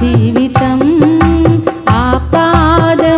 జీవితం ఆపాదమస్తకం.